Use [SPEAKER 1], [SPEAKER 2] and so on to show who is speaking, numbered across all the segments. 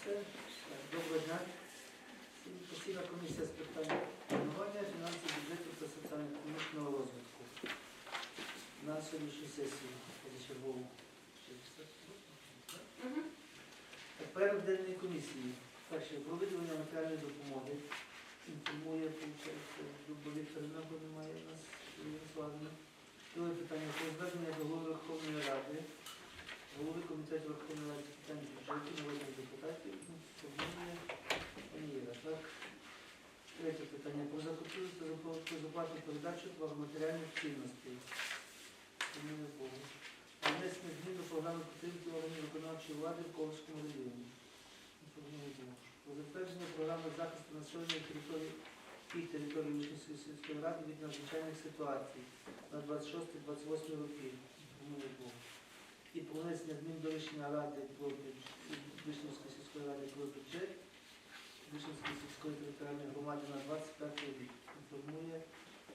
[SPEAKER 1] Доброго дня. Постійна комісія з питань планування, фінансів, бюджету та соціально-економічного розвитку. На сьогоднішню сесію позачергову. Порядок денний комісії. Перше, про виділення матеріальної допомоги. Інформує, Дубо Вікторина, бо немає у нас Ірина Славівна. Друге питання про звернення до голови Верховної Ради, голови комітету Верховної Ради питань бюджету, народних депутатів, пані Іра, так? Третє питання про закупівлю та про заплатну передачу матеріальних цінностей. Внесення змін до програми підтримки органів виконавчої влади в Ковському районі. Про затвердження програми захисту населення території і території Вишнівської сільської ради від надзвичайних ситуацій на 26-28 роки. Інформує Богу. І про внесення змін до рішення Ради про Вишнівської сільської ради про бюджет Вишнівської сільської територіальної громади на 25 рік. Інформує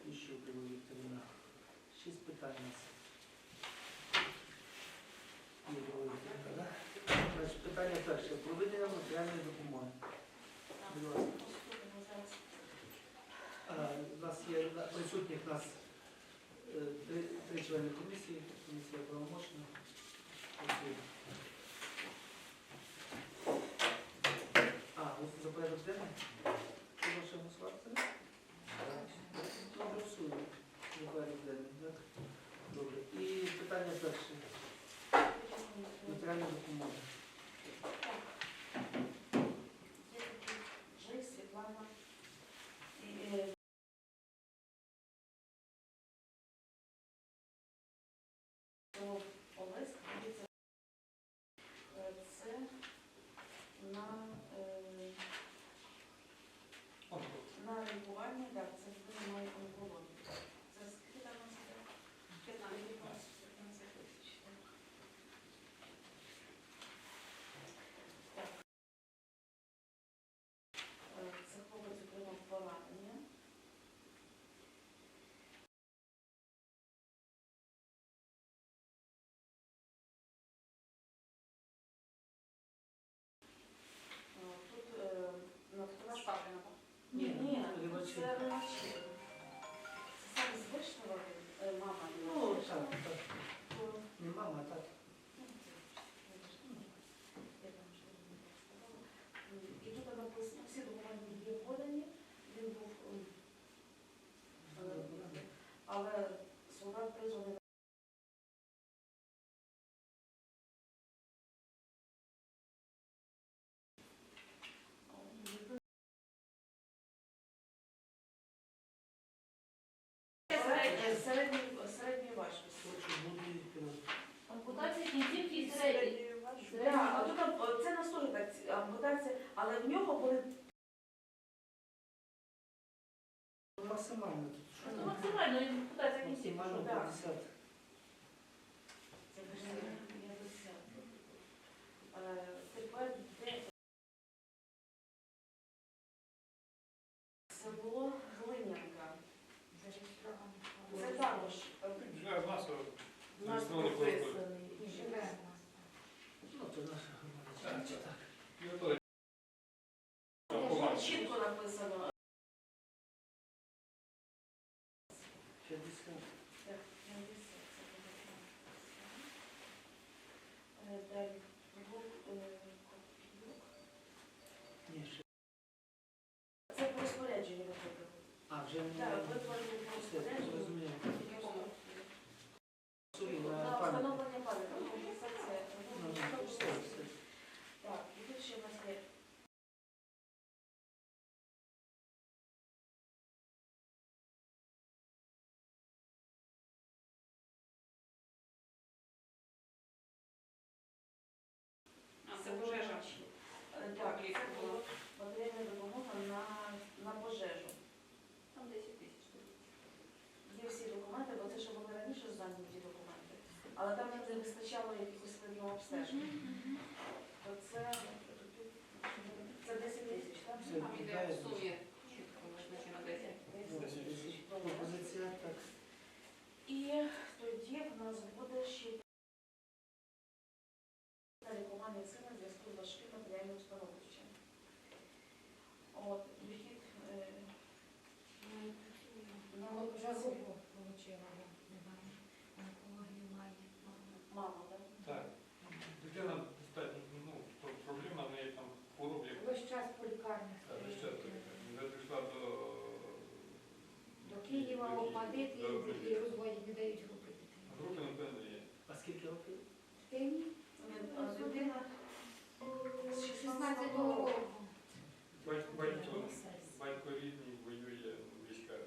[SPEAKER 1] Іщук Ігор Вікторівна. Шість питань у нас. Питання перше. Проведення матеріальної допомоги. У нас є присутніх нас е, три члени комісії. Комісія правомочна. Працює. А, ви за порядок денний? Можеш голосувати? Голосуємо. За порядок? Добре. І питання перше. Матеріальна допомога.
[SPEAKER 2] Жив Світлана. І, е, то Олесь, дивіться, е, це на, е, на лікування, так, це буде має онкологію. Це скільки там у нас іде? 15 15 тисяч. так. Так. Е, Це хлопець отримав поранення. Е, Тут е, на фотографії ні, ні,
[SPEAKER 1] Рибачі.
[SPEAKER 2] Це рибачі. Це саме з Вишнева, мама
[SPEAKER 1] Ну, так, так. Не мама, а так.
[SPEAKER 2] І тут написано, всі документи є подані, він був, м, е, але солдат призваний Середньої- середньої- важкості.
[SPEAKER 3] Ампутація кінцівки і середньої.
[SPEAKER 2] Так, а тут am- це нас теж так ці- ампутація, але в нього були
[SPEAKER 1] Максимально тут.
[SPEAKER 3] Ну, максимально ампутація кінцівки.
[SPEAKER 1] Максимально
[SPEAKER 2] да.
[SPEAKER 1] 50.
[SPEAKER 2] Це вже я досяг. Е, Тепер де село Глинянка. Це також е,
[SPEAKER 4] Вже масово.
[SPEAKER 2] в нас
[SPEAKER 4] Зареєстрований
[SPEAKER 2] прописаний. Живе.
[SPEAKER 1] Ну, то наша громада.
[SPEAKER 4] Так,
[SPEAKER 1] Чи
[SPEAKER 4] так.
[SPEAKER 1] так?
[SPEAKER 4] Я теж.
[SPEAKER 2] Тут Чітко написано.
[SPEAKER 1] 50.
[SPEAKER 2] Так, я десь це буде. Е, Далі. Гук, е, Копійок.
[SPEAKER 1] Ні, ще.
[SPEAKER 2] Це по розпорядженню виходить.
[SPEAKER 1] А, вже не...
[SPEAKER 2] Так, витворили по
[SPEAKER 1] Все,
[SPEAKER 2] розпорядженню.
[SPEAKER 1] зрозуміло.
[SPEAKER 2] В якому?
[SPEAKER 1] Сорі,
[SPEAKER 2] На
[SPEAKER 1] на пам'ять.
[SPEAKER 2] встановлення пам'ятки. Компенсація.
[SPEAKER 1] Ну, ну, все, все.
[SPEAKER 2] Так, і тут ще в нас є.
[SPEAKER 5] Це пожежа.
[SPEAKER 2] Е, Так, це було матеріальна допомога на, на пожежу.
[SPEAKER 5] Там 10 тисяч.
[SPEAKER 2] Є всі документи, бо це ще були раніше здані ті документи. Але там не вистачало якихось видного обстеження. То це, це 10 тисяч, так?
[SPEAKER 1] Це
[SPEAKER 5] Там іде в сумі чітко визначено 10.
[SPEAKER 1] Ну,
[SPEAKER 2] 10 тисяч.
[SPEAKER 1] Пропозиція, так.
[SPEAKER 2] І тоді в нас буде ще на лікування сина в зв'язку з важким матеріальним становищем.
[SPEAKER 6] Добре.
[SPEAKER 4] і розводять, не дають групи дітей.
[SPEAKER 6] Групи, напевно, є.
[SPEAKER 1] А скільки років?
[SPEAKER 4] Дитині
[SPEAKER 2] Людина з
[SPEAKER 4] 16
[SPEAKER 2] 16
[SPEAKER 4] року.
[SPEAKER 6] Батько, батько, батько рідний воює в військах.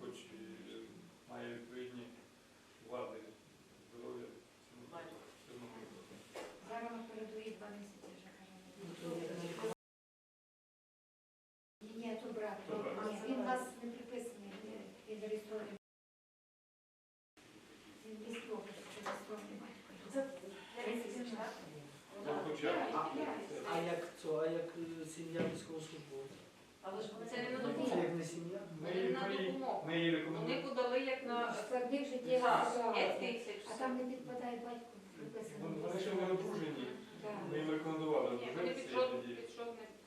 [SPEAKER 6] Хоч і е, має відповідні влади, здоров'я.
[SPEAKER 4] Зараз на передовій два місяці вже
[SPEAKER 1] Ну, то
[SPEAKER 4] каже.
[SPEAKER 1] є на лікування.
[SPEAKER 4] Ні, то брат.
[SPEAKER 6] То брат.
[SPEAKER 4] Ні, Він у вас не приписаний, він- він зареєстрований. Він військовий, що зареєстрований батько.
[SPEAKER 2] Це для місяців, так?
[SPEAKER 6] Ну, хоча б.
[SPEAKER 1] А, а як це, а як е, сім'я військовослужбовця?
[SPEAKER 2] Але ж вони
[SPEAKER 5] Це не на
[SPEAKER 1] Це
[SPEAKER 5] допомогу.
[SPEAKER 1] як не сім'я?
[SPEAKER 6] Ми
[SPEAKER 5] Вони
[SPEAKER 6] її-
[SPEAKER 5] на
[SPEAKER 6] ми її-
[SPEAKER 5] допомогу.
[SPEAKER 6] Ми її
[SPEAKER 5] Вони
[SPEAKER 6] рекомендуємо.
[SPEAKER 5] подали як на
[SPEAKER 4] В складних життєвих
[SPEAKER 5] Так, 5 тисяч.
[SPEAKER 4] А там не підпадає батько приписаний.
[SPEAKER 6] Вони вони ще не одружені.
[SPEAKER 4] Так.
[SPEAKER 6] Ми їм рекомендували
[SPEAKER 5] Ні, вони
[SPEAKER 6] одружитися.
[SPEAKER 5] під
[SPEAKER 6] і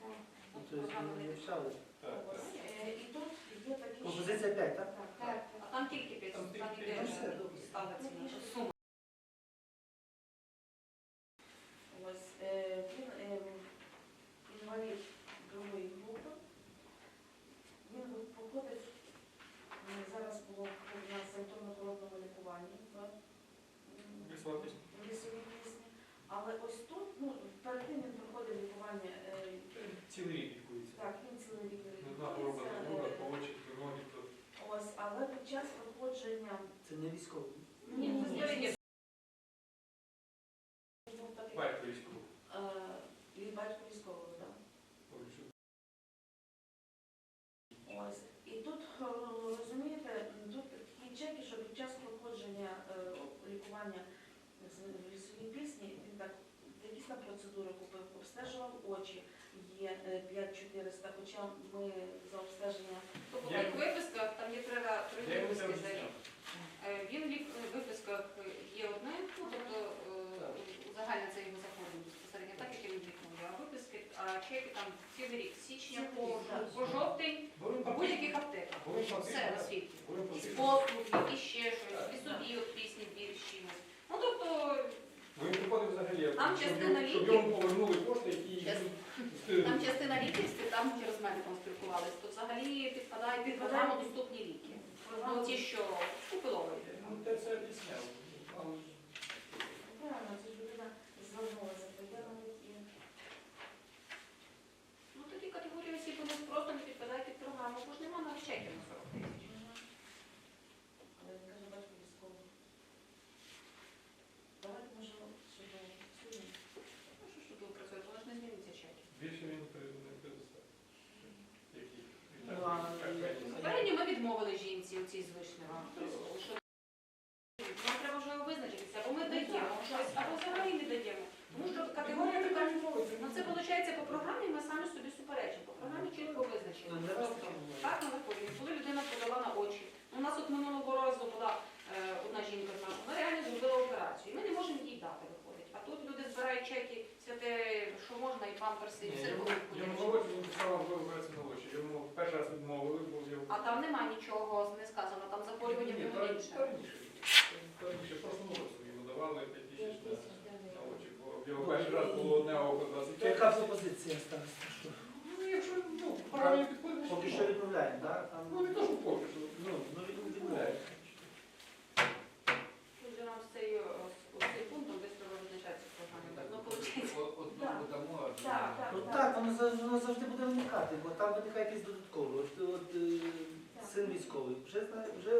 [SPEAKER 4] Так.
[SPEAKER 1] Ну, то есть вони не вчали.
[SPEAKER 6] Так, так.
[SPEAKER 2] Е, І тут є такі
[SPEAKER 1] Пропозиція 5, так?
[SPEAKER 2] Так,
[SPEAKER 4] Так,
[SPEAKER 5] А там тільки 5,
[SPEAKER 6] Там
[SPEAKER 5] там
[SPEAKER 6] тільки
[SPEAKER 5] іде
[SPEAKER 6] п'ять.
[SPEAKER 1] Ну, все,
[SPEAKER 5] сума.
[SPEAKER 2] Ось е, він е, інвалід другої групи. Він походить е, зараз було на симптомно-холодному лікуванні в м,
[SPEAKER 6] Вислова пісня.
[SPEAKER 2] в лісовій пісні. Але ось тут, ну, перед тим він проходив лікування, е,
[SPEAKER 6] Цілий рік лікується.
[SPEAKER 2] так, він цілий рік
[SPEAKER 6] Одна хвороба
[SPEAKER 2] лікується,
[SPEAKER 6] на друга,
[SPEAKER 2] е,
[SPEAKER 6] по очі, по ноги, то
[SPEAKER 2] Ось, але під час проходження
[SPEAKER 1] Це не військовий.
[SPEAKER 5] Ні,
[SPEAKER 2] ну,
[SPEAKER 5] безперечно.
[SPEAKER 2] був такий,
[SPEAKER 6] батько військовий.
[SPEAKER 2] е, і батько військового, так.
[SPEAKER 6] Поруч.
[SPEAKER 2] Ось. І тут, е, розумієте, тут такі чеки, що під час проходження е, лікування з- в лісовій пісні він так якісь там процедури купив, обстежував очі, є е, 5400, хоча ми за обстеження
[SPEAKER 5] Тобто
[SPEAKER 6] Є.
[SPEAKER 5] як виписка, там є треба три
[SPEAKER 6] Я йому це
[SPEAKER 5] виписки за
[SPEAKER 6] об'ясняв.
[SPEAKER 5] рік. Е, Він лік в виписках є одне, ну тобто е, загальне це його захворювання безпосередньо, так як я він лікує, а виписки, а чеки там цілий рік, з січня по, по жовтень, по будь-яких аптеках. Все на світі. І
[SPEAKER 6] фактично-
[SPEAKER 5] послуг, і ще щось, і собі от пісні, двір. Ну тобто,
[SPEAKER 6] взагалі,
[SPEAKER 5] Там частина
[SPEAKER 6] щоб
[SPEAKER 5] ліків.
[SPEAKER 6] йому повернули кошти, які
[SPEAKER 5] Час- там частина ліківська, там через мене там спілкувалися, то взагалі підпадає під програму доступні ліки. Ну ті, що купиловують.
[SPEAKER 6] Ну, те це об'ясняв. Але ж
[SPEAKER 2] Правильно, це ж людина звернулася, то я навіть і
[SPEAKER 5] Ну тоді категорія осіб вони просто не підпадають під програму, бо навіть 40 тисяч.
[SPEAKER 2] але каже. Давайте може щодо судді.
[SPEAKER 5] Ну що ж тут працює, воно ж не зміниться чеки.
[SPEAKER 6] більше він при- не предоставив. Які?
[SPEAKER 1] Ну, а
[SPEAKER 6] так,
[SPEAKER 1] як-
[SPEAKER 6] так.
[SPEAKER 5] Попередньо ми відмовили жінці у цій звичному. Що нам треба вже визначитися, або ми даємо щось, або взагалі не даємо. Тому що категорія така, ну це виходить по програмі, ми самі собі суперечимо. По програмі чітко визначили.
[SPEAKER 1] Ну.
[SPEAKER 5] Так, на виході. Коли людина подала на очі. У нас от минулого разу була е, одна жінка з нас, вона реально зробила операцію. І ми не можемо їй дати виходить. А тут люди збирають чеки, святе, що можна, і памперси, і все
[SPEAKER 6] на очі. Йому перший раз відмовили, бо його...
[SPEAKER 5] А там нема нічого не сказано, там захворювання
[SPEAKER 6] Ні,
[SPEAKER 5] було інше.
[SPEAKER 6] то раніше. То раніше, році йому давали 5 Тисяч
[SPEAKER 4] дали.
[SPEAKER 6] на очі. бо в Його перший раз було одне око
[SPEAKER 1] То яка пропозиція староста? Що?
[SPEAKER 6] Ну, якщо ну, правильно підходить,
[SPEAKER 1] Поки що відмовляємо, так? Там,
[SPEAKER 6] Ну, не то, що поки що.
[SPEAKER 1] ну, ну, від- відмовляємо.
[SPEAKER 5] Нам з цією, цим пунктом десь треба визначатися в програмі. Ну, виходить.
[SPEAKER 2] Так, так,
[SPEAKER 1] Ну
[SPEAKER 2] так.
[SPEAKER 1] так, воно завжди, воно завжди буде виникати, бо там виникає якесь додаткове. От, от е, син військовий, вже знає, вже,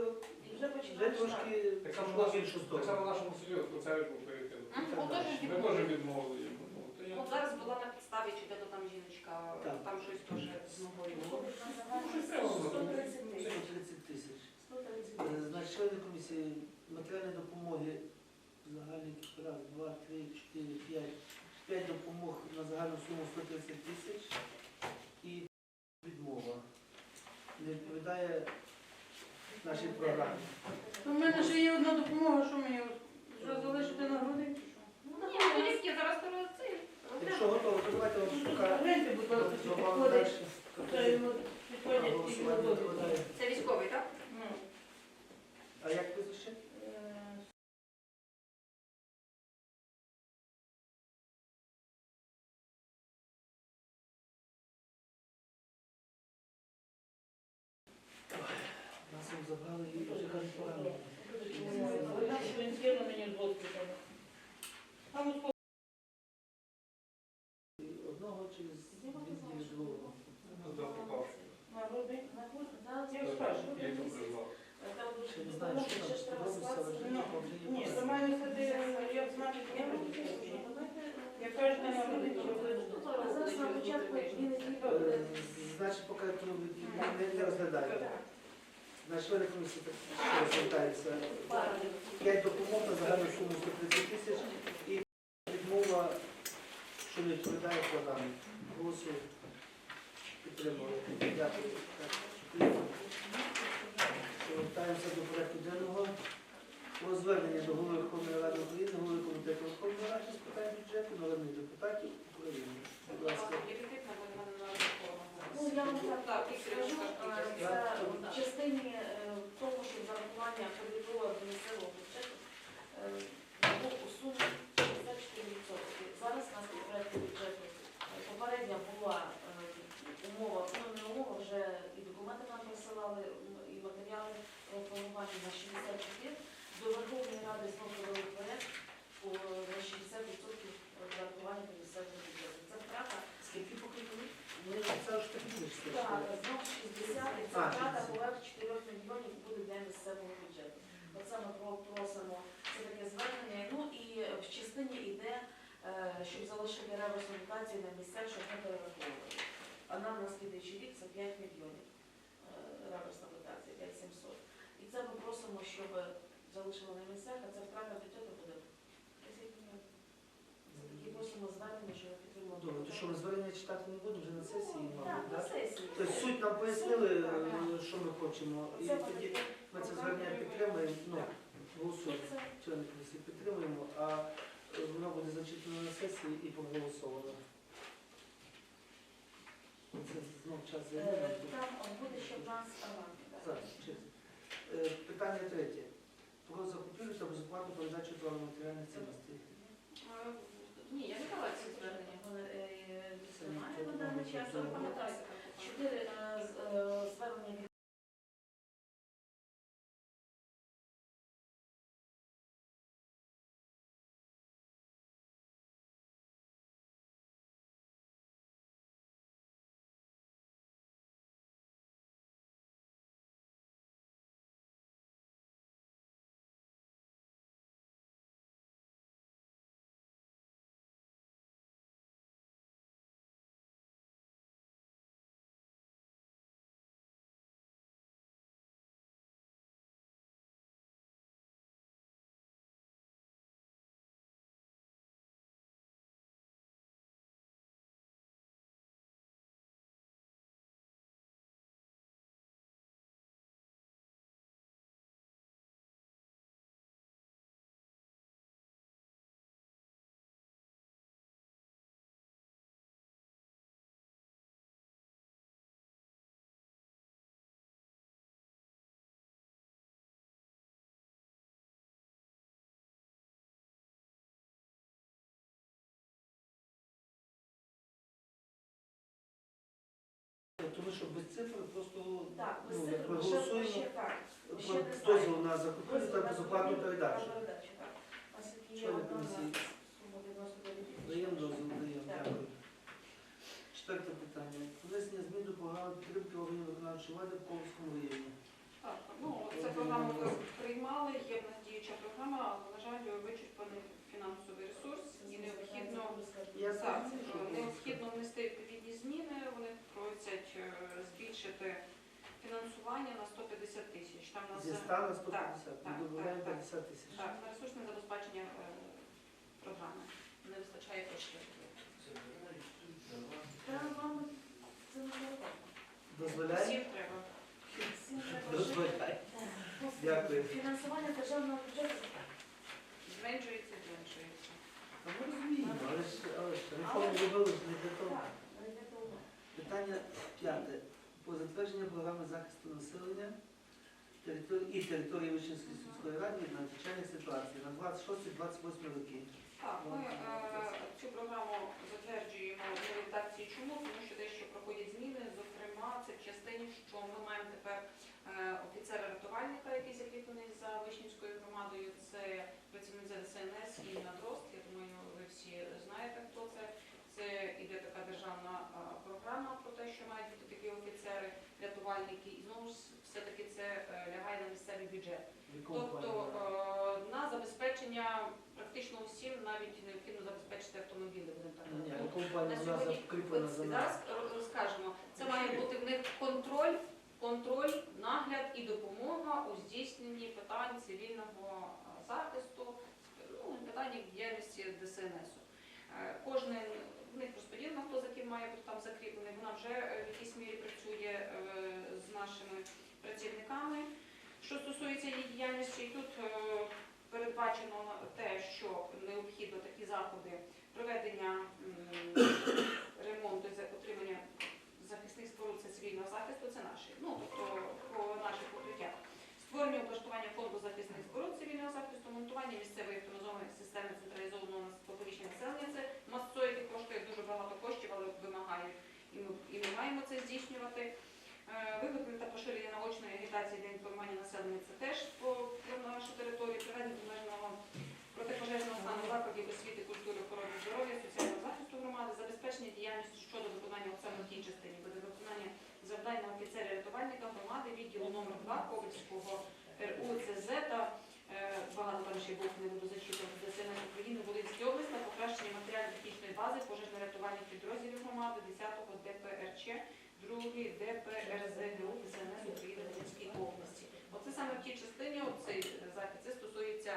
[SPEAKER 2] І вже
[SPEAKER 1] вже
[SPEAKER 2] починаєш
[SPEAKER 1] трошки
[SPEAKER 6] Так само
[SPEAKER 1] пішло в іншу
[SPEAKER 6] Так само в нашому селі, от Коцевич був перед тим.
[SPEAKER 5] М, от теж
[SPEAKER 6] Ми
[SPEAKER 5] відмовили.
[SPEAKER 6] теж відмовили йому. Ну, то я-
[SPEAKER 5] От зараз була на підставі, чи де то там жіночка,
[SPEAKER 1] Так.
[SPEAKER 5] там щось теж з ногою.
[SPEAKER 2] Виходить на
[SPEAKER 6] Ну,
[SPEAKER 2] загальну
[SPEAKER 6] щось треба було.
[SPEAKER 2] 130 тисяч.
[SPEAKER 1] 130 тисяч. Е. Значить, члени комісії матеріальної допомоги загальний раз, два, три, чотири, п'ять. П'ять допомог на загальну суму 130 тисяч і відмова. Не відповідає нашій програмі.
[SPEAKER 7] У мене ще є одна допомога, що мені що залишити на груди?
[SPEAKER 5] Ну, ні, ну, зараз то це.
[SPEAKER 1] Якщо готово, то давайте от шукати.
[SPEAKER 7] Гляньте, будь ласка, чи підходить. Це йому.
[SPEAKER 5] Це військовий, так?
[SPEAKER 7] Ну,
[SPEAKER 1] А як прізвище?
[SPEAKER 7] е,
[SPEAKER 1] забрали і вже кажуть погано.
[SPEAKER 7] Він мені з. Там у
[SPEAKER 1] Одного через відділ другого.
[SPEAKER 6] Ну,
[SPEAKER 7] Я
[SPEAKER 1] Ще не знаю, що там робиться, але вже
[SPEAKER 7] Ну, Ні,
[SPEAKER 1] погано.
[SPEAKER 7] мене сюди, я знаю, що я Я кажу.
[SPEAKER 2] А зараз на початку неділі
[SPEAKER 1] Е. Значить, поки не, не члени комісії так ще. П'ять допомог на загальну суму 130 тисяч і відмова, що не відповідає програмі. Голосую. Підтримали. Дякую. Так, Повертаємося до порядку денного. Про звернення до голови Верховної Ради України, голови комітету Верховної Ради з питань бюджету, народних депутатів України. Будь ласка.
[SPEAKER 2] Ну, я вам так,
[SPEAKER 5] Так,
[SPEAKER 2] скажу, е, в частині що зарахування кредитора до місцевого бюджету е, був у сумі 54%. Зараз у нас по проекту бюджету е, попередня була е, умова, ну не умова, вже і документи нам присилали, м, і матеріали про формування на 64. До Верховної Ради знову провели проект по на 60% зарахування до місцевого бюджету. Це втрата
[SPEAKER 1] Скільки покинули? Ми це ж такі книжки.
[SPEAKER 2] так, знов 60, і це
[SPEAKER 1] А,
[SPEAKER 2] втрата
[SPEAKER 1] 60.
[SPEAKER 2] поверх 4 мільйонів буде для місцевого бюджету. Оце ми про- просимо, це таке звернення. Ну і в частині йде, е, щоб залишити реверсну дотацію на місцях, щоб не перераховували. А нам на слідуючий рік це 5 мільйонів е, реверсна дотація, 5 700. І ми просимо, щоб залишили на місцях, а це втрата бюджету буде І просимо звернення, щоб підтримали.
[SPEAKER 1] Добре, то що ми звернення читати не будемо вже на сесії,
[SPEAKER 2] Так,
[SPEAKER 1] мабуть,
[SPEAKER 2] на
[SPEAKER 1] так?
[SPEAKER 2] сесії.
[SPEAKER 1] Тобто суть нам пояснили,
[SPEAKER 2] Суть, так,
[SPEAKER 1] е, що ми хочемо. І
[SPEAKER 2] Це
[SPEAKER 1] тоді
[SPEAKER 2] буде
[SPEAKER 1] ми це звернення підтримуємо, ну, голосуємо.
[SPEAKER 2] Це
[SPEAKER 1] Члени комісії підтримуємо, а е, воно буде зачитано на сесії і проголосовано. Це знов час
[SPEAKER 2] Е,
[SPEAKER 1] займає.
[SPEAKER 2] Там буде ще в нас аванс. так.
[SPEAKER 1] Зараз, чесно. Е, Питання третє. Про закупівлю та безоплатну передачу товарно-матеріальних цінностей.
[SPEAKER 5] Ні, я не давала ці звернення.
[SPEAKER 2] Е,
[SPEAKER 1] Це
[SPEAKER 2] Немає на даний час, але пам'ятаю. Чотири е, звернення
[SPEAKER 1] Тому що без цифр просто
[SPEAKER 2] так, без
[SPEAKER 1] ну,
[SPEAKER 2] цифр,
[SPEAKER 1] ми голосуємо
[SPEAKER 2] ще так. ще
[SPEAKER 1] про
[SPEAKER 2] знаю.
[SPEAKER 1] дозвіл на закупівлю та безоплатну передачу.
[SPEAKER 2] передачу, так. Оскільки є
[SPEAKER 1] Члени
[SPEAKER 2] одна у нас
[SPEAKER 1] комісії.
[SPEAKER 2] сума 99 тисяч.
[SPEAKER 1] Даємо дозвіл, даємо.
[SPEAKER 2] Так.
[SPEAKER 1] Дякую. Четверте питання. Внесення змін до програми підтримки органів виконавчої влади в Ковському районі.
[SPEAKER 5] Так, ну це програму ви приймали, є в нас діюча програма, але, на жаль, вичерпаний фінансовий ресурс і необхідно так, е, необхідно внести відповідні зміни. Вони просять е, збільшити фінансування на 150 тисяч. Там на
[SPEAKER 1] Зі
[SPEAKER 5] все-
[SPEAKER 1] 100 на 150,
[SPEAKER 5] так,
[SPEAKER 1] додаємо
[SPEAKER 5] так,
[SPEAKER 1] 50 тисяч.
[SPEAKER 5] так, на ресурсне забезпечення е, програми. Не вистачає коштів.
[SPEAKER 2] Треба вам це не треба.
[SPEAKER 1] Дозволяє?
[SPEAKER 5] Всім треба.
[SPEAKER 2] Всім треба
[SPEAKER 1] Дозволяє. Дякую.
[SPEAKER 2] Фінансування державного бюджету.
[SPEAKER 5] Зменшується, зменшується.
[SPEAKER 1] Ми розуміємо, але ж, але ж робили ж не для того. Питання п'яте. По затвердженню програми захисту населення території і території Вищенської сільської ради від надзвичайних ситуацій на 26-28 роки.
[SPEAKER 5] Так, ми е, цю програму затверджуємо в редакції. Чому? Тому що дещо проходять зміни. Зокрема, це в частині, що ми маємо тепер Е, офіцера-рятувальника, який
[SPEAKER 1] закріплений
[SPEAKER 5] за
[SPEAKER 1] Вишнівською
[SPEAKER 5] громадою,
[SPEAKER 1] це
[SPEAKER 5] працівник
[SPEAKER 1] ЗСНС і
[SPEAKER 5] надрост. Я думаю, ви всі знаєте, хто це. Це іде така державна е, програма про те, що мають бути такі офіцери, рятувальники, і знову ж все-таки це е, лягає на місцевий бюджет.
[SPEAKER 1] Тобто
[SPEAKER 5] на забезпечення практично усім навіть необхідно забезпечити автомобілі. Будемо так. на сьогодні Зараз розкажу. Питань цивільного е, захисту, ну, питань діяльності ДСНСу. Е, Кожен в них розподілено, хто за ким має бути там закріплений. Вона вже е, в якійсь мірі працює з нашими працівниками. Що стосується її діяльності, тут передбачено те, що необхідно такі заходи проведення ремонту отримання захисних споруд це цивільного захисту, це наші. Ну, тобто по наших покриттях. Створення облаштування фонду захисних споруд цивільного захисту, монтування місцевої автоматизованої системи централізованого сповіщення населення. Це масо, яке коштує дуже багато коштів, але вимагає, і ми, і ми маємо це здійснювати. Е, Виготовлення та поширення наочної агітації для інформування населення це теж по про нашу територію, проведення обмеженого протипожежного стану закладів освіти, культури, охорони здоров'я, соціального захисту громади, забезпечення діяльності щодо виконання от саме в тій частині буде виконання завдань на офіцера рятувальника громади, відділу номер 2 Ковальського РУЦЗ та е, багато там ще був не буду зачитувати ДСНС України, Волинській області на покращення матеріально-технічної бази пожежно-рятувальних підрозділів громади 10-го ДПРЧ, 2-й ДПРЗГУ ДСНС України Волинській області. Оце саме в тій частині, оцей захід, це стосується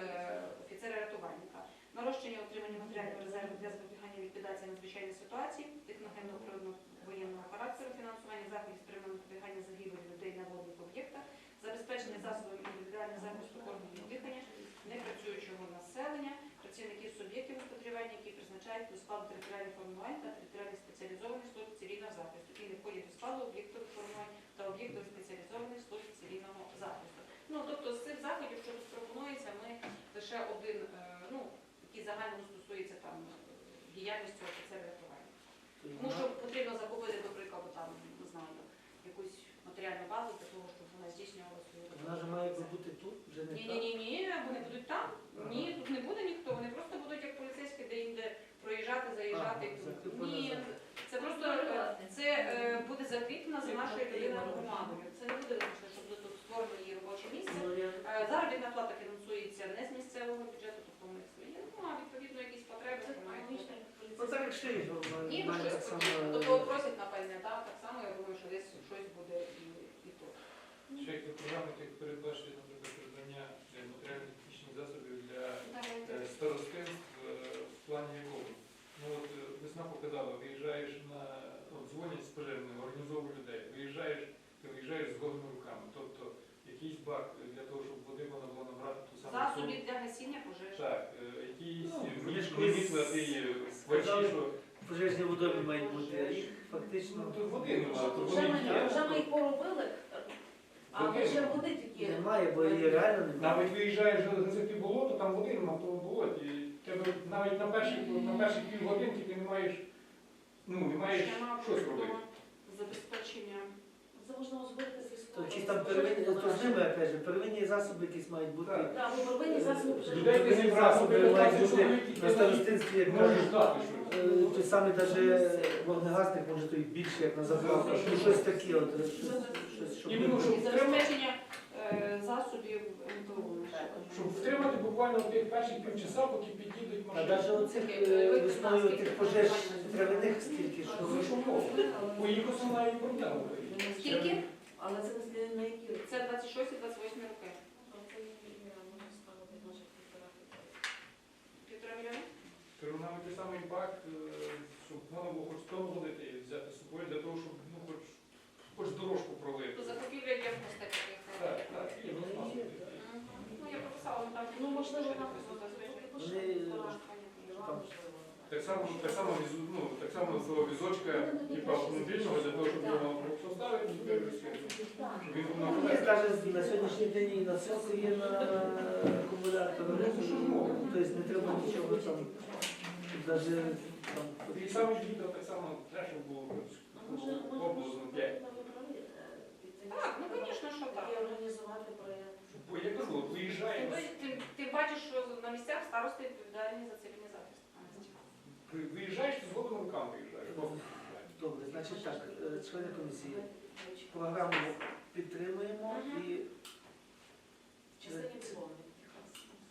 [SPEAKER 5] е, офіцера-рятувальника. Нарощення отримання матеріального резерву для запобігання ліквідації надзвичайних ситуацій, техногенного природного воєнного характеру, фінансування заходів спрямованих на запобігання загибелі людей на водних об'єктах, забезпечення засобами індивідуального захисту органів дихання, непрацюючого населення, працівників суб'єктів господарювання, які призначають до складу територіальних формувань та територіальних спеціалізованих служб цивільного захисту, які не входять до складу об'єктів формувань та об'єктів спеціалізованих служб цивільного захисту. Ну тобто з цих заходів, що тут пропонується, ми лише один, е, ну який загально стосується там е, діяльності офіцера. Тому що потрібно закупити, до прикладу, там не знаю, якусь матеріальну базу для того, щоб вона здійснювала свою роботу.
[SPEAKER 1] Вона ж має бути тут, вже не
[SPEAKER 5] Ні, ні, ні, ні, вони будуть там.
[SPEAKER 1] Ага.
[SPEAKER 5] Ні, тут не буде ніхто. Вони просто будуть як поліцейські, де інде проїжджати, заїжджати.
[SPEAKER 1] Ага, закріплено
[SPEAKER 5] Ні,
[SPEAKER 1] за-
[SPEAKER 5] це просто е, це е, буде закріплено за нашою єдиною громадою. Це не буде виключно, щоб тут створено її робоче місце.
[SPEAKER 1] Ну,
[SPEAKER 5] Е, Заробітна плата фінансується не з місцевого бюджету, тобто вони свої. Ну а відповідно якісь потреби мають Ні, ну щось подібне. Тобто просять напевне, так, так само я думаю, що десь щось буде і, і тут.
[SPEAKER 6] Ще як програми, як передбачити, наприклад, придбання е, матеріально-технічних засобів для е, старостинств е, в плані якого? Ну от е, весна показала, виїжджаєш на от дзвонять з пожежними, організовують людей, виїжджаєш з голими руками. Тобто якийсь бак для того, щоб води можна було набрати ту саму
[SPEAKER 5] Засобів для гасіння пожежі.
[SPEAKER 6] Так, е, якісь
[SPEAKER 1] Ну,
[SPEAKER 6] не
[SPEAKER 1] з-
[SPEAKER 6] ти
[SPEAKER 1] сказали,
[SPEAKER 6] бачиш, що
[SPEAKER 1] Пожежні водомі мають бути, а їх фактично
[SPEAKER 6] ну, тут води немає, то
[SPEAKER 2] Вже
[SPEAKER 6] вони
[SPEAKER 2] ми, вже ми їх поробили, а
[SPEAKER 6] Води немає.
[SPEAKER 2] води тільки.
[SPEAKER 1] немає, бо її реально немає.
[SPEAKER 6] Навіть виїжджаєш газети болото, там води нема в тому болоті. І тебе навіть на перші, на перші півгодинки ти не маєш, ну, не маєш
[SPEAKER 5] Ще мав
[SPEAKER 6] що зробити.
[SPEAKER 5] забезпечення.
[SPEAKER 2] Це можна з
[SPEAKER 1] То чи там первинні, то з ними, опять же, первинні засоби якісь мають бути.
[SPEAKER 6] Так.
[SPEAKER 2] Так, бо первинні засоби вже.
[SPEAKER 6] Людей ти
[SPEAKER 1] засоби мають бути на старостинстві, як
[SPEAKER 6] можеш
[SPEAKER 1] кажуть,
[SPEAKER 6] дати щось.
[SPEAKER 1] е, той самий даже вогнегасник, може той більше, як на заправках, ну щось таке, от, е, щось, щось, щоб
[SPEAKER 6] Іменно, щоб
[SPEAKER 5] І забезпечення е, засобів МПУ.
[SPEAKER 6] Щоб втримати буквально тих перші півчаса, поки підійдуть
[SPEAKER 1] А
[SPEAKER 6] машини.
[SPEAKER 1] навіть оцих е, весною тих пожеж травяних стільки, що
[SPEAKER 6] Ну, що мова? Бо їх основна і проблема.
[SPEAKER 5] Скільки?
[SPEAKER 2] Але це не на які.
[SPEAKER 5] Це 26 і 28 роки.
[SPEAKER 2] Півтора
[SPEAKER 5] мільйона?
[SPEAKER 6] Керунами той самий бак, е, щоб можна було хоч тонну води ти взяти з собою для того, щоб ну, хоч, хоч дорожку пролити.
[SPEAKER 5] То закупівля є в таких.
[SPEAKER 6] Так, так, є
[SPEAKER 5] Мгм. Ну, я прописала, ну там
[SPEAKER 2] Ну, можливо,
[SPEAKER 5] нам
[SPEAKER 2] нам
[SPEAKER 1] Вони, там,
[SPEAKER 6] Так само, так само, ну, так само з того візочка, типу автомобільного, для того, щоб його поставити. Щоб він був на
[SPEAKER 1] Ну,
[SPEAKER 6] колесах.
[SPEAKER 1] На сьогоднішній день і на силку є на акумулятор. Тобто не треба нічого там. Навіть там.
[SPEAKER 6] І саме відео так само теж було обласно 5.
[SPEAKER 5] Так, ну, звісно, що так.
[SPEAKER 2] І організувати проєкт.
[SPEAKER 6] Бо я кажу, виїжджаємо,
[SPEAKER 5] Ти, ти, ти бачиш, що на місцях старости відповідальні за цивільний захист.
[SPEAKER 6] Ви- виїжджаєш, ти з голими руками виїжджаєш.
[SPEAKER 1] Добре, значить так, е, члени комісії, програму підтримуємо і
[SPEAKER 2] Частині цілому.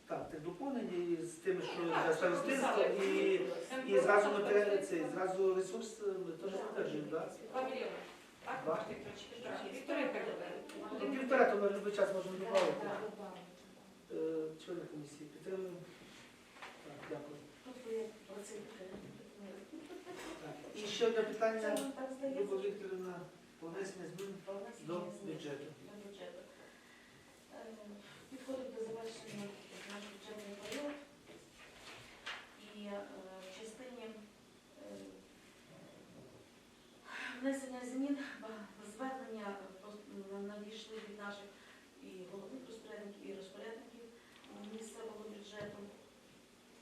[SPEAKER 1] Так, тих доповнень і з тим, що для старостинства і, і зразу матеріали, це, зразу ресурс е, ми теж стежимо, так?
[SPEAKER 5] Два мільйони. Так,
[SPEAKER 1] Два. Ну, півтора, то на будь-який час можемо додати. Е, Члени комісії підтримуємо. Так, дякую.
[SPEAKER 2] Тут ви процедури.
[SPEAKER 1] Ще одне питання? Люба Вікторівна, про внесення змін до бюджету.
[SPEAKER 2] до бюджету. Е, Підходить до завершення наш бюджетний період. І е, в частині е, внесення змін, звернення надійшли від наших і головних розпорядників, і розпорядників місцевого бюджету.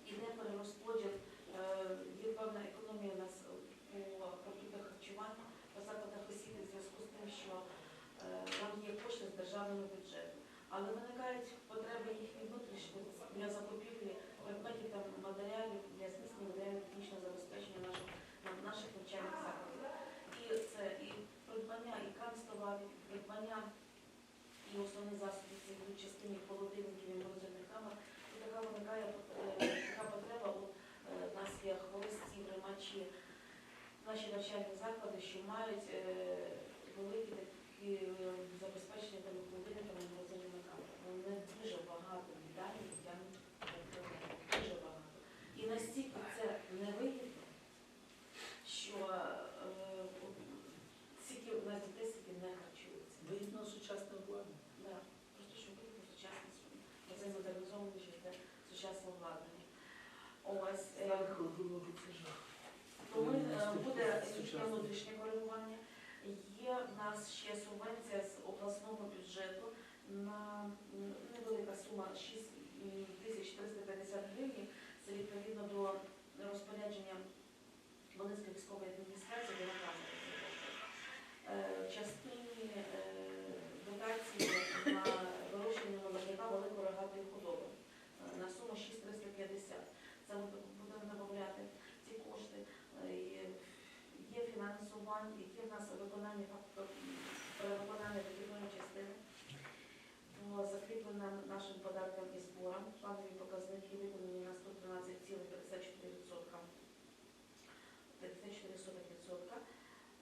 [SPEAKER 2] Іде перерозподіл, е, є певна економія у нас у продуктах харчування, по закладах освіти в зв'язку з тим, що е, нам є кошти з державного бюджету. Але виникають потреби їхні внутрішні для закупівлі предметів та матеріалів для зміцнення матеріально-технічного забезпечення наших, наших навчальних закладів. І це і придбання і канцтоварів, придбання і основних засобів в частині холодильників і морозильних камер. І така виникає е, така потреба у е, нас є хворості, приймачі, наші навчальні заклади, що мають е, великі такі е, забезпечення тими холодильниками і на камерами. Вони дуже багато віддалі тягнуть дуже багато. І настільки це невигідно, що е, стільки у нас дітей стільки не харчується.
[SPEAKER 1] Вигідно сучасне обладнання.
[SPEAKER 2] Да, просто щоб бути сучасність, це модернізовані ще йде сучасне обладнання. Ось е,
[SPEAKER 1] Старий холодильник це жах.
[SPEAKER 2] тому е, буде їхнє внутрішнє коригування. Є в нас ще субвенція з обласного бюджету на м, невелика сума 6 тисяч 350 гривень. Це відповідно до розпорядження Волинської військової адміністрації до наказу. Е, В частині е, дотації на вирощування молодняка великої рогатої худоби е, на суму 6350. Це будемо додати ці кошти. Е, Є фінансування, є в нас виконання перевиконання дохідної частини по закріпленим нашим податкам і зборам. Планові показники виконані на 113,54%. 54%.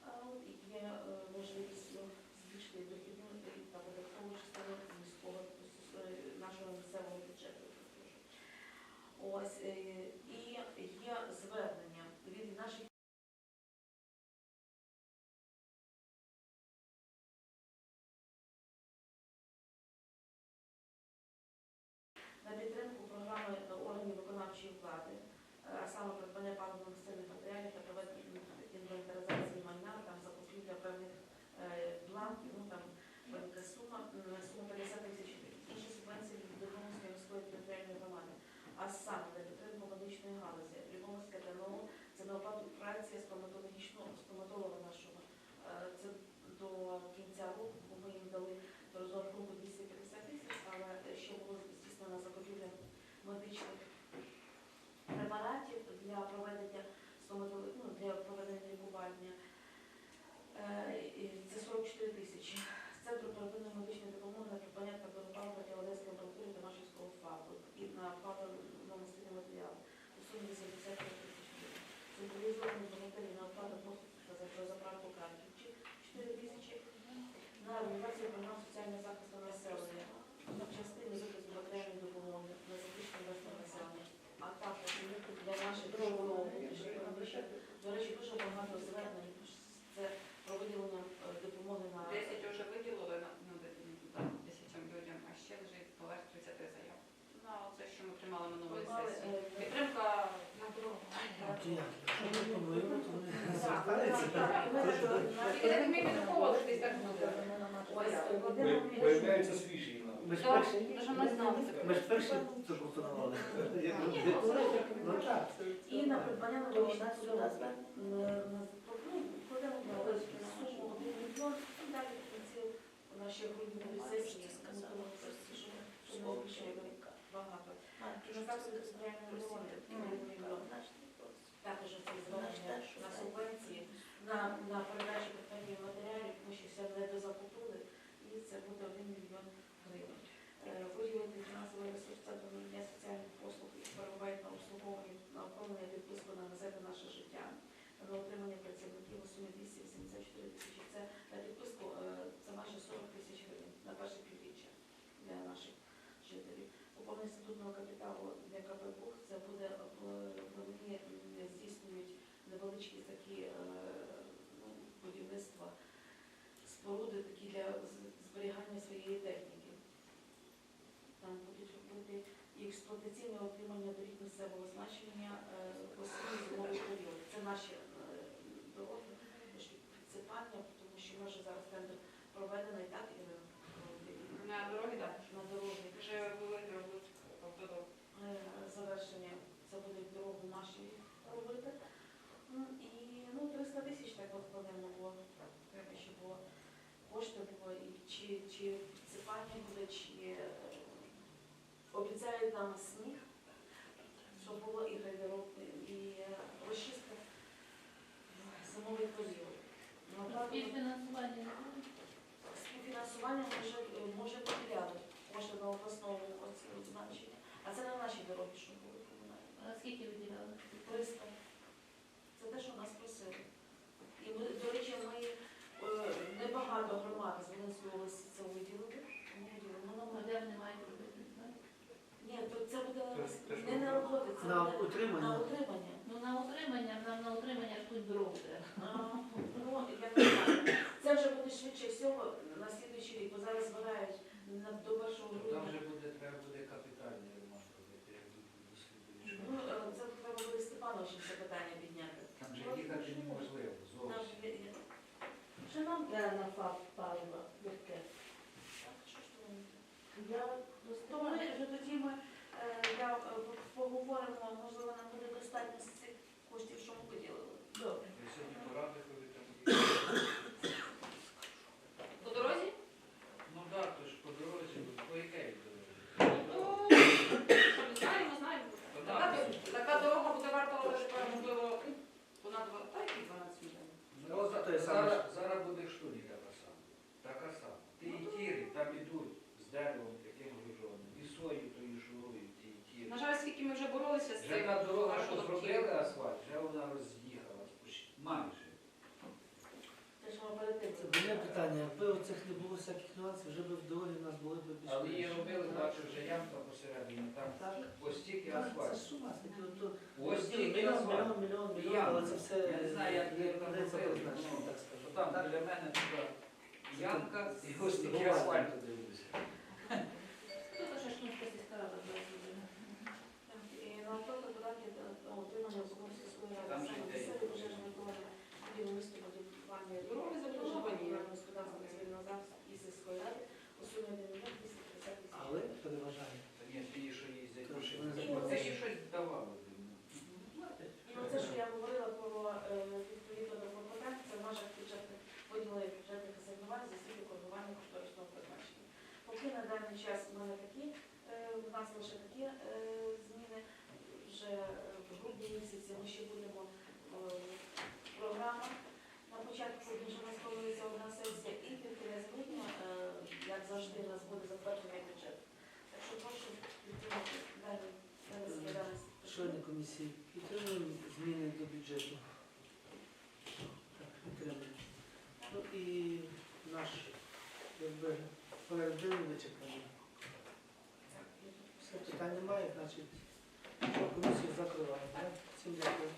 [SPEAKER 2] А от і Є е, можливість ну, збільшити дохідну та податкову частину міського е, нашого місцевого бюджету. Ось е, і є звернення від наших на підтримку програми органів виконавчої влади, е, а саме придбання паливно-мастильних матеріалів та проведення інвентаризації майна, там закупівля певних е, бланків, ну там велика сума, м, сума 50 тисяч гривень. Інші субвенції від Любомирської міської територіальної громади. А саме на підтримку медичної галузі, Любомирська ТНО, це на оплату праці стоматологічного стоматолога нашого. Е, Це до кінця року, бо ми їм дали до розрахунку 250 тисяч, але ще було здійснено закупівля медичних препаратів для проведення ну, для проведення лікування. Е, Це 44 тисячі. З Центру первинної медичної допомоги на та дорогу для Одеської амбулаторії та Машівського ФАПу і на паливно-мастильні матеріали. У сумі 85 тисяч гривень. Централізовані бухгалтерії на оплату послуг та за за заправку картриджів 4 тисячі. На організацію програм соціального захисту населення в частині виплати матеріальної допомоги на захищення власного населення, а також для наших школов. До речі, дуже багато звернень. Це про виділення е, допомоги на
[SPEAKER 5] 10 вже виділили на ну, де- да, 10 людям, а ще лежить поверх 30 заяв. На оце, що ми приймали минулої сесії.
[SPEAKER 2] е,
[SPEAKER 5] Підтримка
[SPEAKER 4] На дорогу.
[SPEAKER 1] Якщо ми
[SPEAKER 5] що десь так буде.
[SPEAKER 2] Е,
[SPEAKER 6] Виявляється свіжі.
[SPEAKER 1] Ми ж перші,
[SPEAKER 5] ми це.
[SPEAKER 1] ж перші
[SPEAKER 5] ну, це-
[SPEAKER 1] Ну це
[SPEAKER 2] І на придбання. Кладемо суму 1 мільйон далі у нашій грудній сесії сказала, що багато. Тому ну, так збираємо на субвенції, на передачу питання матеріалів, тому що все і це буде 1 мільйон гривень. Е, Вирівняти фінансовий ресурс центру надання послуг і перебувають на обслуговування на оформлення на газети наше життя, на отримання працівників у сумі Поповнення статутного капіталу для КП «Бух» це буде е, вони здійснюють невеличкі такі е, ну, будівництва споруди такі для зберігання своєї техніки. Там будуть робити і експлуатаційне отримання доріг місцевого значення е, осінній зимовий період. Це наші дороги, підсипання, тому що ми вже зараз тендер проведений так і
[SPEAKER 5] на
[SPEAKER 2] дороги.
[SPEAKER 5] Вже виграли автодор.
[SPEAKER 2] Е, завершення. Це буде дорогу наші робити. І ну, 300 тисяч так повинно було. Треба, щоб було кошти було, і чи, чи підсипання буде, чи е, обіцяють нам сніг, щоб було і гравіровки, і е, розчистка зимовий період. Ну,
[SPEAKER 3] Співфінансування.
[SPEAKER 2] Співфінансування може, може поділяти кошти на обласному значення. А це не наші дороги, що були комунальні.
[SPEAKER 3] А скільки виділяли?
[SPEAKER 2] 300. Це те, що нас просили. І до речі, ми е, небагато громад з Волинської області це виділили. Ми виділили. Ну, нам-
[SPEAKER 3] де вони мають робити, не?
[SPEAKER 2] Ні, то це буде
[SPEAKER 6] Це- це
[SPEAKER 2] не
[SPEAKER 6] що?
[SPEAKER 2] на роботи, це
[SPEAKER 1] На
[SPEAKER 2] буде на
[SPEAKER 1] утримання.
[SPEAKER 2] утримання.
[SPEAKER 3] Ну на утримання, нам на утримання ж тут дров треба.
[SPEAKER 2] А, Ну, я не знаю. Це вже буде швидше всього на слідуючий рік, бо зараз збирають на, до 1
[SPEAKER 8] Там
[SPEAKER 2] грудня.
[SPEAKER 8] вже буде, треба буде капітальний ремонт робити, як дослідуєш.
[SPEAKER 2] Ну, е, це треба буде Степановичем це питання підняти.
[SPEAKER 8] Там же їхати неможливо
[SPEAKER 2] Нам
[SPEAKER 8] зовсім.
[SPEAKER 2] є- Що нам
[SPEAKER 9] Я на факт палива легке.
[SPEAKER 2] Так, що ж то вони?
[SPEAKER 9] Я
[SPEAKER 2] То ми вже тоді ми е, я, е, поговоримо, можливо, нам буде достатньо з цих коштів, що ми виділили.
[SPEAKER 9] добре.
[SPEAKER 6] Ви сьогодні поради ходите.
[SPEAKER 5] По дорозі?
[SPEAKER 8] Ну так, то ж по дорозі, по якій дорозі?
[SPEAKER 5] Ну, що не знаємо, знаємо. Така, така дорога буде вартувати тепер, можливо, понад два- та які 12 мільйонів.
[SPEAKER 8] Ну, от
[SPEAKER 1] Те саме.
[SPEAKER 8] зараз, зараз буде що не така сама. Така сама. Ті і тіри там ідуть з деревом таким гружоним. І сою тою шурують, ті і тіри.
[SPEAKER 5] На жаль, скільки ми вже боролися з
[SPEAKER 8] Вже
[SPEAKER 5] цим.
[SPEAKER 8] та дорога, що
[SPEAKER 5] рахунок
[SPEAKER 8] зробили
[SPEAKER 5] тіл.
[SPEAKER 8] асфальт, вже вона роз'їхалась почти- майже.
[SPEAKER 2] Те, що ми перед тим
[SPEAKER 1] Це одне питання. Якби оцих не було всяких нюансів, вже б в дорогі в нас були б більш.
[SPEAKER 8] Але її робили, бачу, вже ямка посередині, там ось тільки
[SPEAKER 1] асфальт. Це сума, то- то-
[SPEAKER 8] Ось стільки
[SPEAKER 1] мільйон,
[SPEAKER 8] асфальт.
[SPEAKER 1] мільйон, мільйон, мільйон,
[SPEAKER 8] Я-
[SPEAKER 1] але це все
[SPEAKER 8] я не знаю, як ви там робили,
[SPEAKER 1] однозначно,
[SPEAKER 8] ну,
[SPEAKER 1] так скажу.
[SPEAKER 8] Там біля мене туди ямка і
[SPEAKER 1] Це
[SPEAKER 8] ось
[SPEAKER 1] тільки
[SPEAKER 8] асфальт. дивлюся.
[SPEAKER 3] Тут ще Шнурська сільська рада була зроблена.
[SPEAKER 2] Так, І на оплату податків та та утримання закону сільської ради
[SPEAKER 8] Там же
[SPEAKER 2] саме
[SPEAKER 8] йде.
[SPEAKER 2] місцеві пожежні екологи, будівництво будівлювання
[SPEAKER 5] Дороги заплановані.
[SPEAKER 2] господарства цивільного захисту і сільської ради у сумі 1 мільйон 250 тисяч.
[SPEAKER 1] Але переважає.
[SPEAKER 8] Та ні, ті, що їздять,
[SPEAKER 1] Тому що
[SPEAKER 8] що
[SPEAKER 1] вони
[SPEAKER 8] це
[SPEAKER 1] заплатили.
[SPEAKER 8] їй щось давало. дивно.
[SPEAKER 2] І оце, що я говорила про е, відповідно до клопотань, це в межах бюджетних виділення бюджетних асигнувань за стільки коригування кошторисного призначення. Поки на даний час в мене такі, е, в нас лише такі е, зміни. Вже е, в грудні місяці ми ще будемо е, програма. На початку грудня вже у нас планується одна сесія і під кінець грудня, е, як завжди, у нас буде затверджений бюджет. Так що прошу підтримати далі винесення даних.
[SPEAKER 1] Члени комісії підтримуємо зміни до бюджету. Так, підтримуємо. Ну і наш якби денний вичекаємо. Все питань немає, значить комісію закриваємо. Всім дякую.